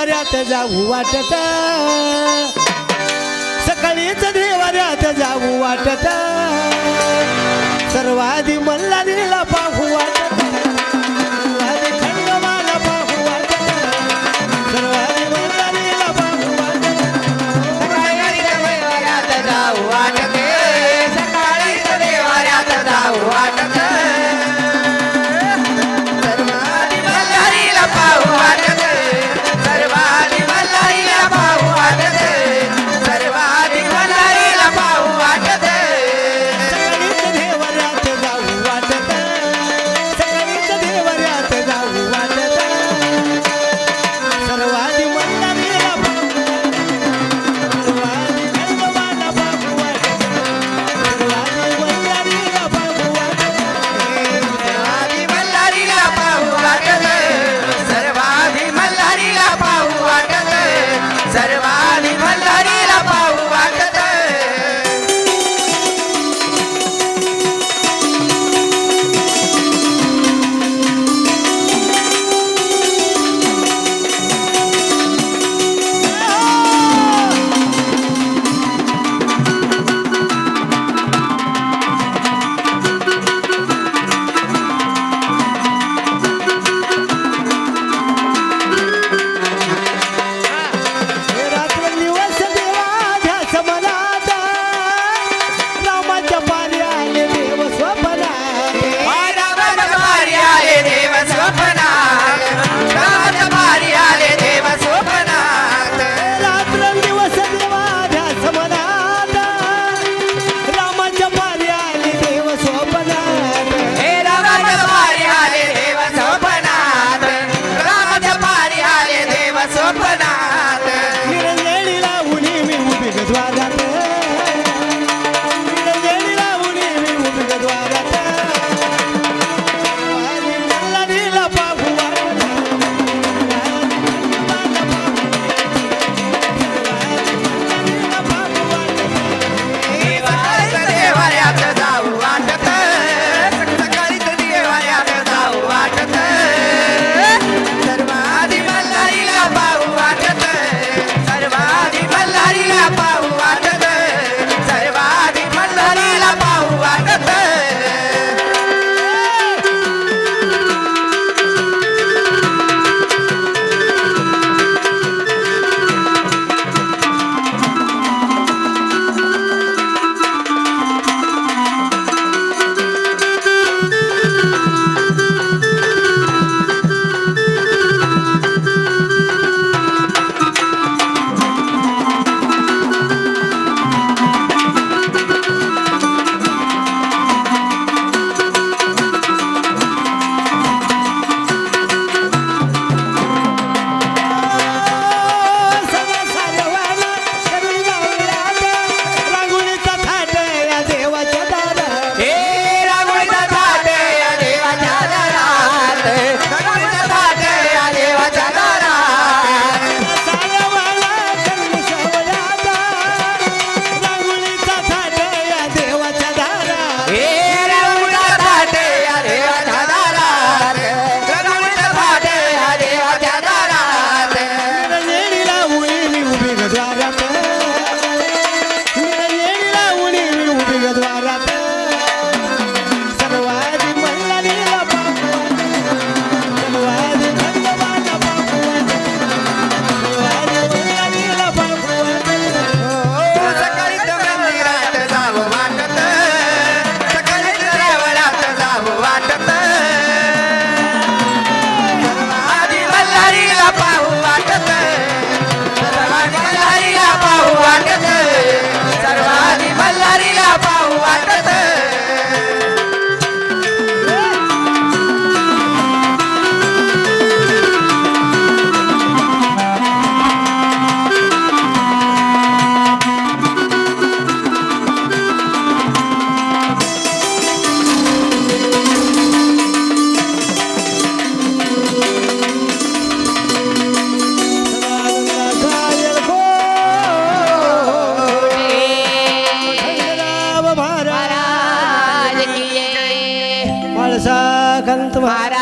देवाऱ्यात जाऊ वाटत. सकाळीच देवाऱ्यात जाऊ वाटत. सर्वाधी मल्हारीला पाहू Hey. Canta mais.